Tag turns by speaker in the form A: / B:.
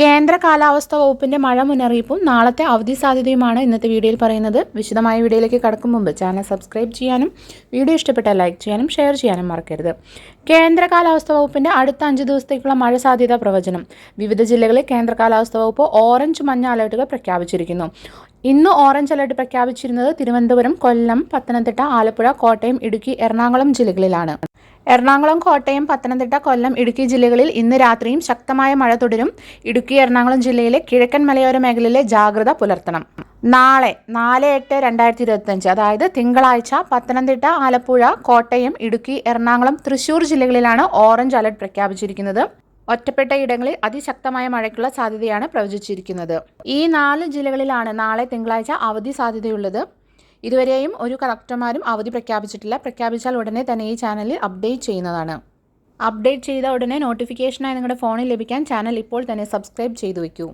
A: കേന്ദ്ര കാലാവസ്ഥാ വകുപ്പിന്റെ മഴ മുന്നറിയിപ്പും നാളത്തെ അവധി സാധ്യതയുമാണ് ഇന്നത്തെ വീഡിയോയിൽ പറയുന്നത്. വിശദമായ വീഡിയോയിലേക്ക് കടക്കും മുമ്പ് ചാനൽ സബ്സ്ക്രൈബ് ചെയ്യാനും വീഡിയോ ഇഷ്ടപ്പെട്ടാൽ ലൈക്ക് ചെയ്യാനും ഷെയർ ചെയ്യാനും മറക്കരുത്. കേന്ദ്ര കാലാവസ്ഥാ വകുപ്പിന്റെ അടുത്ത അഞ്ച് ദിവസത്തേക്കുള്ള മഴ സാധ്യത പ്രവചനം. വിവിധ ജില്ലകളിൽ കേന്ദ്ര കാലാവസ്ഥാ വകുപ്പ് ഓറഞ്ച് മഞ്ഞ അലർട്ടുകൾ പ്രഖ്യാപിച്ചിരിക്കുന്നു. ഇന്ന് ഓറഞ്ച് അലർട്ട് പ്രഖ്യാപിച്ചിരുന്നത് തിരുവനന്തപുരം കൊല്ലം പത്തനംതിട്ട ആലപ്പുഴ കോട്ടയം ഇടുക്കി എറണാകുളം ജില്ലകളിലാണ്. എറണാകുളം കോട്ടയം പത്തനംതിട്ട കൊല്ലം ഇടുക്കി ജില്ലകളിൽ ഇന്ന് രാത്രിയും ശക്തമായ മഴ തുടരും. ഇടുക്കി എറണാകുളം ജില്ലയിലെ കിഴക്കൻ മലയോര മേഖലയിലെ ജാഗ്രത പുലർത്തണം. നാളെ നാല് എട്ട് രണ്ടായിരത്തി ഇരുപത്തഞ്ച് അതായത് തിങ്കളാഴ്ച പത്തനംതിട്ട ആലപ്പുഴ കോട്ടയം ഇടുക്കി എറണാകുളം തൃശൂർ ജില്ലകളിലാണ് ഓറഞ്ച് അലർട്ട് പ്രഖ്യാപിച്ചിരിക്കുന്നത്. ഒറ്റപ്പെട്ട ഇടങ്ങളിൽ അതിശക്തമായ മഴയ്ക്കുള്ള സാധ്യതയാണ് പ്രവചിച്ചിരിക്കുന്നത്. ഈ നാല് ജില്ലകളിലാണ് നാളെ തിങ്കളാഴ്ച അവധി സാധ്യതയുള്ളത്. ഇതുവരെയും ഒരു കളക്ടർമാരും അവധി പ്രഖ്യാപിച്ചിട്ടില്ല. പ്രഖ്യാപിച്ചാൽ ഉടനെ തന്നെ ഈ ചാനലിൽ അപ്ഡേറ്റ് ചെയ്യുന്നതാണ്. അപ്ഡേറ്റ് ചെയ്ത ഉടനെ നോട്ടിഫിക്കേഷനായി നിങ്ങളുടെ ഫോണിൽ ലഭിക്കാൻ ചാനൽ ഇപ്പോൾ തന്നെ സബ്സ്ക്രൈബ് ചെയ്തു വയ്ക്കൂ.